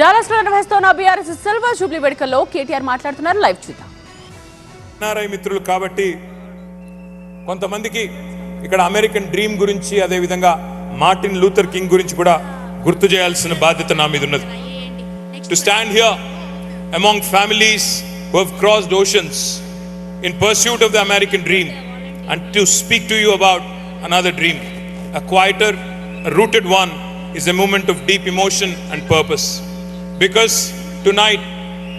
డాలస్లో నిర్వహిస్తున్న BRS silver Jubilee వేడుకల్లో కేటీఆర్ మాట్లాడుతున్నారు. లైవ్ చూద్దాం. ఎన్ఆర్ఐ మిత్రులు కాబట్టి కొంతమందికి ఇక్కడ అమెరికన్ డ్రీమ్ గురించి అదేవిధంగా మార్టిన్ లూథర్ కింగ్ గురించి కూడా గుర్తు చేయాల్సిన బాధ్యత నా మీద ఉన్నది. To stand here among families who have crossed oceans in pursuit of the American dream and to speak to you about another dream a quieter rooted one is a moment of deep emotion and purpose Because tonight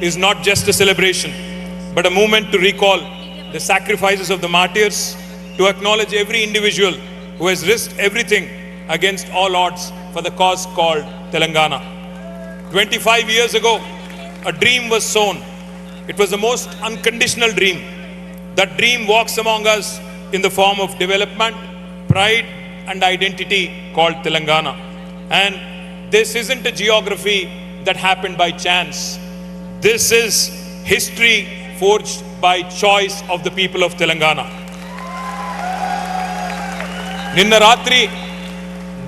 is not just a celebration, but a moment to recall the sacrifices of the martyrs, to acknowledge every individual who has risked everything against all odds for the cause called Telangana. 25 years ago, a dream was sown. It was the most unconditional dream. That dream walks among us in the form of development, pride, and identity called Telangana. And this isn't a geography that happened by chance. This is history forged by choice of the people of Telangana. నిన్న రాత్రి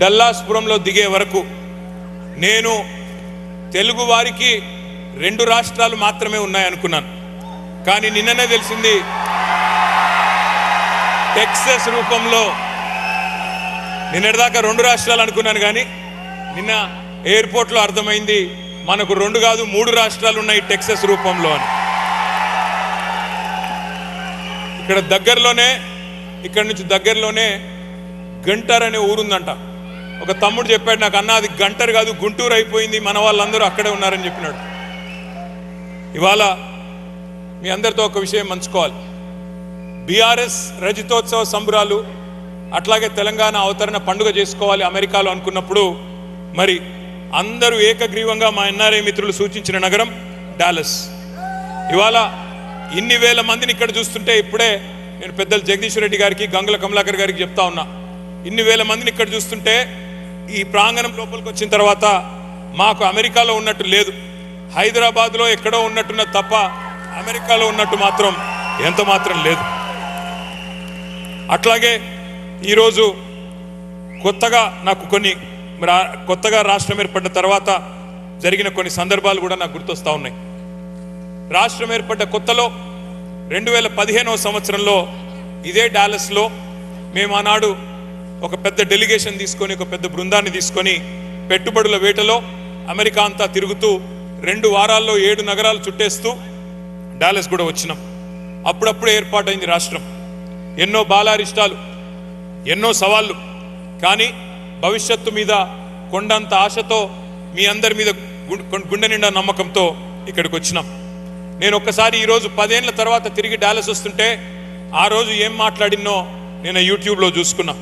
డల్లాస్పురంలో దిగే వరకు నేను తెలుగు వారికి రెండు రాష్ట్రాలు మాత్రమే ఉన్నాయనుకున్నాను కానీ నిన్ననే తెలిసింది టెక్సస్ రూపంలో నిన్నటిదాకా రెండు రాష్ట్రాలు అనుకున్నాను కానీ నిన్న ఎయిర్పోర్ట్లో అర్థమైంది మనకు రెండు కాదు మూడు రాష్ట్రాలు ఉన్నాయి టెక్సస్ రూపంలో అని. ఇక్కడ దగ్గరలోనే ఇక్కడ నుంచి దగ్గరలోనే గంటర్ అనే ఊరుందంట. ఒక తమ్ముడు చెప్పాడు నాకు అన్న అది గంటర్ కాదు గుంటూరు అయిపోయింది మన వాళ్ళందరూ అక్కడే ఉన్నారని చెప్పినాడు. ఇవాళ మీ అందరితో ఒక విషయం మంచుకోవాలి బీఆర్ఎస్ రజతోత్సవ సంబురాలు అట్లాగే తెలంగాణ అవతరణ పండుగ చేసుకోవాలి అమెరికాలో అనుకున్నప్పుడు మరి అందరూ ఏకగ్రీవంగా మా ఎన్ఆర్ఐ మిత్రులు సూచించిన నగరం డాలస్. ఇవాళ ఇన్ని వేల మందిని ఇక్కడ చూస్తుంటే ఇప్పుడే నేను పెద్దలు జగదీశ్వర రెడ్డి గారికి గంగుల కమలాకర్ గారికి చెప్తా ఉన్నా. ఇన్ని వేల మందిని ఇక్కడ చూస్తుంటే ఈ ప్రాంగణం లోపలికి వచ్చిన తర్వాత మాకు అమెరికాలో ఉన్నట్టు లేదు. హైదరాబాద్లో ఎక్కడో ఉన్నట్టున్న తప్ప అమెరికాలో ఉన్నట్టు మాత్రం ఎంత మాత్రం లేదు. అట్లాగే ఈరోజు కొత్తగా నాకు కొన్ని రా- కొత్తగా రాష్ట్రం ఏర్పడిన తర్వాత జరిగిన కొన్ని సందర్భాలు కూడా నాకు గుర్తొస్తా ఉన్నాయి. రాష్ట్రం ఏర్పడ్డ కొత్తలో రెండు వేల పదిహేనవ సంవత్సరంలో ఇదే డాలస్లో మేము ఆనాడు ఒక పెద్ద డెలిగేషన్ తీసుకొని ఒక పెద్ద బృందాన్ని తీసుకొని పెట్టుబడుల వేటలో అమెరికా అంతా తిరుగుతూ రెండు వారాల్లో ఏడు నగరాలు చుట్టేస్తూ డాలస్ కూడా వచ్చినాం. అప్పుడప్పుడే ఏర్పాటైంది రాష్ట్రం. ఎన్నో బాలారిష్టాలు ఎన్నో సవాళ్ళు. కానీ భవిష్యత్తు మీద కొండంత ఆశతో మీ అందరి మీద గుండె నిండా నమ్మకంతో ఇక్కడికి వచ్చినాం. నేను ఒక్కసారి ఈరోజు పదేళ్ళ తర్వాత తిరిగి డాలస్ వస్తుంటే ఆ రోజు ఏం మాట్లాడినో నేను యూట్యూబ్లో చూసుకున్నా.